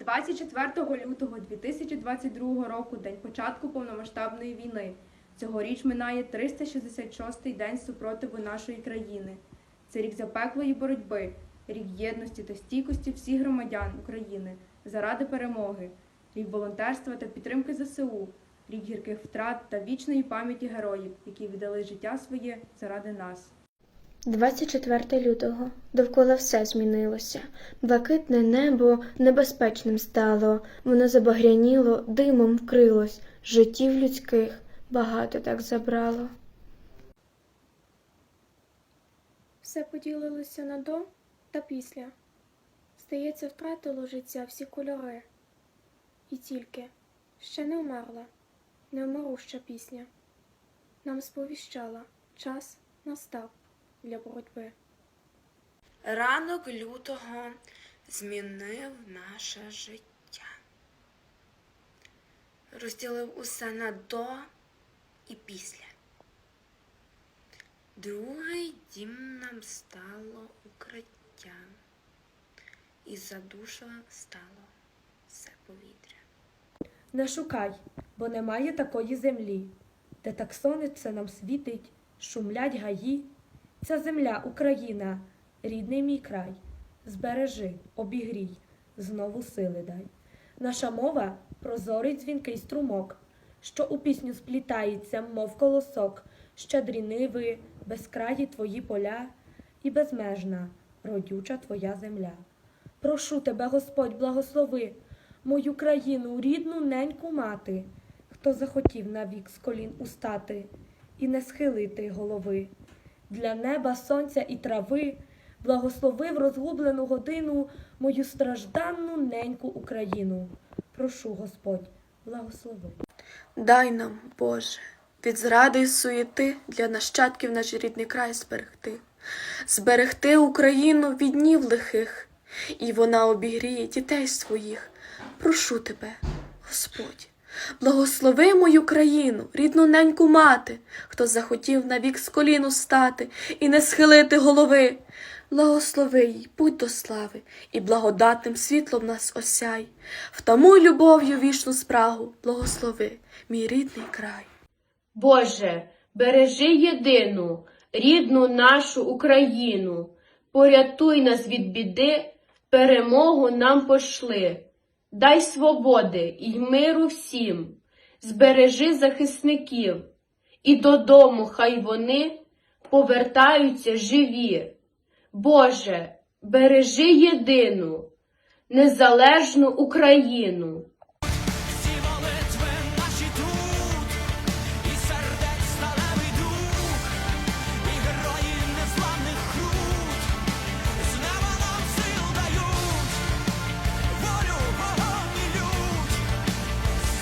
24 лютого 2022 року, день початку повномасштабної війни. Цьогоріч минає 366-й день супротиву нашої країни. Це рік запеклої боротьби, рік єдності та стійкості всіх громадян України заради перемоги, рік волонтерства та підтримки ЗСУ, рік гірких втрат та вічної пам'яті героїв, які віддали життя своє заради нас. 24 лютого. Довкола все змінилося. Блакитне небо небезпечним стало, воно забагряніло, димом вкрилось, життів людських багато так забрало. Все поділилося на до та після. Здається, втратило життя всі кольори. І тільки ще не вмерла, невмируща пісня. Нам сповіщала, час настав для боротьби. Ранок лютого змінив наше життя. Розділив усе на до і після. Другий дім нам стало укриттям, і задушило стало все повітря. Не шукай, бо немає такої землі, де так сонце нам світить, шумлять гаї. Ця земля Україна, рідний мій край. Збережи, обігрій, знову сили дай. Наша мова прозорий дзвінкий струмок, що у пісню сплітається, мов колосок, щедрі ниви, безкраї твої поля і безмежна, родюча твоя земля. Прошу тебе, Господь, благослови мою країну, рідну неньку мати, хто захотів навік з колін устати і не схилити голови. Для неба, сонця і трави благослови в розгублену годину мою стражданну неньку Україну. Прошу, Господь, благослови. Дай нам, Боже, від зради й суєти для нащадків наш рідний край зберегти, зберегти Україну від днів лихих, і вона обігріє дітей своїх. Прошу тебе, Господь, благослови мою країну, рідну неньку мати, хто захотів навік з коліну стати і не схилити голови. Благослови їй, будь до слави, і благодатним світлом нас осяй. Втамуй любов'ю вічну спрагу, благослови, мій рідний край. Боже, бережи єдину, рідну нашу Україну, порятуй нас від біди, перемогу нам пошли. Дай свободи і миру всім, збережи захисників, і додому хай вони повертаються живі. Боже, бережи єдину, незалежну Україну.